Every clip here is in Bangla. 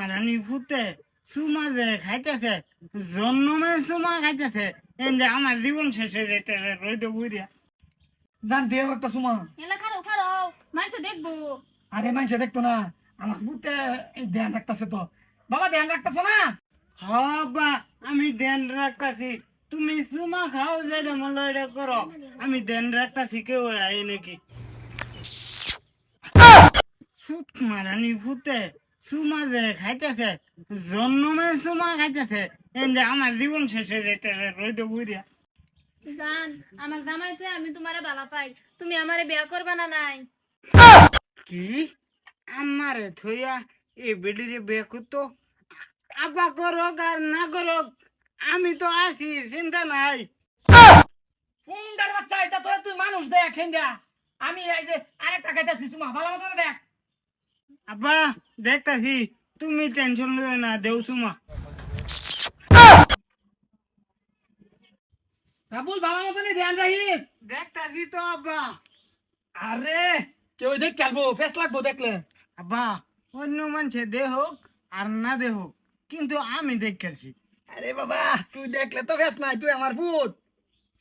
ফুতে সুমা যে খাইতেছে জন্মে সুমা খাইতেছে এনে আমার জীবন শেষ হয়ে যেতেছে রইতে বুড়িয়া জান দেও একটা সুমা এলা খারো খারো মানুষ দেখব। আরে মানুষে দেখতো না আমার বুতে এই ধ্যান রাখতেছে তো। বাবা ধ্যান রাখতেছো না? হবা আমি ধ্যান রাখতাছি। তুমি সুমা খাও যেটা মনে এটা করো। আমি ধ্যান রাখতাছি কেউ আই নাকি? সুত মারানি ফুতে সুমা যে খাইতেছে জন্মে সুমা খাইতেছে এনে আমার জীবন শেষ হয়ে যেতেছে রইতে বুড়িয়া জান আমার জামাইতে আমি তোমারে ভালো পাই তুমি আমারে বিয়া করবা না নাই? কি? আমারে থইয়া এ বেডিরে বিয়ে করতো? আব্বা করক আর না করক আমি তো আছি চিন্তা নাই। সুন্দর বাচ্চা এটা তো তুই মানুষ দেখ হেন্দা আমি এই যে আরেকটা খাইতেছি সুমা ভালো মতো দেখ। আব্বা দেখতাছি তুমি টেনশন লইও না দেও সুমা। রাবুল ভালো মতো ধ্যান রাখিস। দেখতাছি তো আব্বা। আরে কেউ দেখ খেলব ফেস লাগবো দেখলে। আব্বা অন্য মানুষে দে হোক আর না দে হোক কিন্তু আমি দেখতেছি আরে বাবা তুই দেখলে তো ফেস নাই তুই আমার ভূত।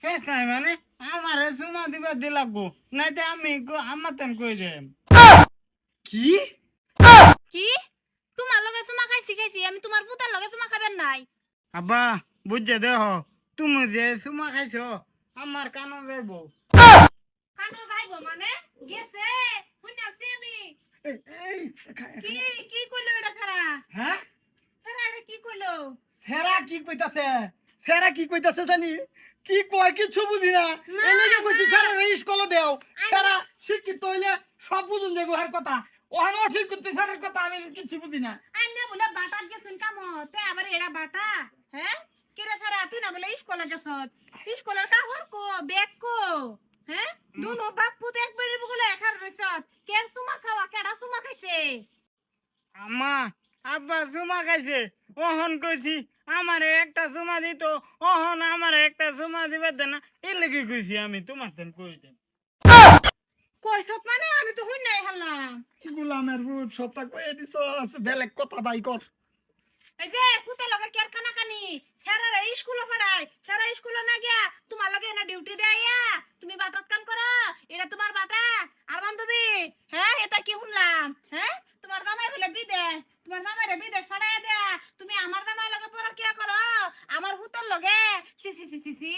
ফেস নাই মানে আমার সুমা দিবা দি লাগবো নাইতে আমি আমার তেন কই যাই কি তোমার লগে চুমা খাইছি খাইছি আমি তোমার পুতার লগে চুমা খাবেন নাই। আব্বা বুঝছে দেহ তুমি যে সুমা খাইছো আমার কানো যাইব। কানো যাইবো মানে? গেছে শুনাছি আমি। কি কি কইলো এটা সারা হ্যাঁ? সারা এটা কি কইলো? সেরা কি কইতাছে? সেরা কি কইতাছে জানি? কি কয় কিছু বুঝি না। এলাকে কইছি। সেরা রেইস কল দেও। সেরা শিক্ষিত হইলে সব বুঝুন যাব হার কথা। ওহান অশিক্ষিত সেরার কথা আমি কিছু বুঝি না। আন্না বলে বাটার গেছুন কাম তে আবার এরা বাটা হ্যাঁ? কেরে সারা তুই না বলে স্কুলে গেছত স্কুলের কাহর কো ব্যাগ কো হ্যাঁ? দুনো বাপ পুত এক বেড়ি বগলে এখান রইছত কেন সুমা খাওয়া? কেডা সুমা খাইছে? আমা আব্বা সুমা খাইছে। ওহন কইছি আমার একটা সুমা দিত। ওহন আমার একটা সুমা দিবে না এর লেগে কইছি আমি তোমার তেন কই দেন। কইছত মানে আমি তো হুন নাই হাল্লাম গুলামের ভূত সবটা কয়ে দিছ বেলেগ কথা বাই কর। এই যে পুতে লগে কের কানা সারা স্কুলে পড়াই সারা স্কুলে না গিয়া তোমার লগে এনা ডিউটি দেয়া তুমি বাটাত কাম করো এটা তোমার বাটা। আর বান্ধবী হ্যাঁ এটা কি শুনলাম? হ্যাঁ তোমার জামাই বলে বিদে তোমার জামাই রে বিদে ছড়াই দেয়া। তুমি আমার জামাই লগে পর কি করো আমার হুতের লগে। সি সি সি সি সি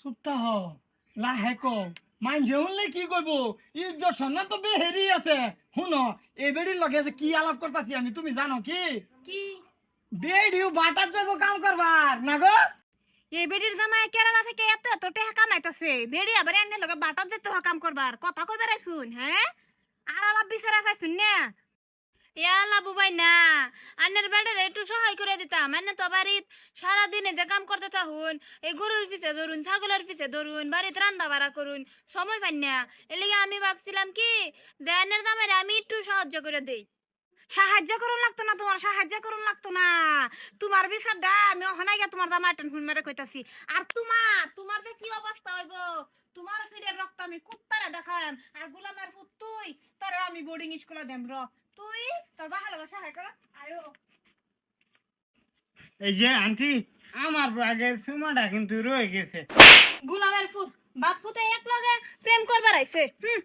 সুত্তা হ লাহে কো মানছে শুনলে কি কইব? ইজ্জত সম্মান তো বেহেরি আছে। শুন এই বেড়ির লগে যে কি আলাপ করতেছি আমি তুমি জানো কি? কি? বেড়িও বাটার যাব কাম করবার না গো? এবেড়ির বেডির জামাই কেরালা থেকে এত এত টেহা কামাইতাছে। বেডি আবার এনে লগে বাটাত যেতে কাম করবার। কথা কইবার বেড়াইছুন হ্যাঁ? আর আলাপ বিচারা পাইছুন না? ইয়া লাবু ভাই না। আন্নের বেডের একটু সহায় করে দিতাম। এনে তো বাড়িত সারাদিনে যে কাম করতে থাকুন, এই গরুর পিছে ধরুন, ছাগলের পিছে ধরুন, বাড়িতে রান্না বাড়া করুন, সময় পাই না। এলিগে আমি ভাবছিলাম কি, যে আন্নের জামাইরে আমি একটু সাহায্য করে দেই। সাহায্য করুন লাগতো না তোমার, সাহায্য করুন লাগতো না। তোমার বিচার দা আমি অহনাই গিয়া তোমার দামা টেন মেরে কইতাছি। আর তোমার তোমার যে কি অবস্থা হইব? তোমার ফিরের রক্ত আমি কুত্তারে দেখাম। আর গোলামের পুত তুই, তোর আমি বোর্ডিং স্কুলে দেম, র। তোর বাহা লগে সহায় কর আয়ো। এই যে আন্টি আমার আগের সুমাটা কিন্তু রয়ে গেছে। গুলামের পুত বাপ ফুতে এক লগে প্রেম করবার আইছে হুম?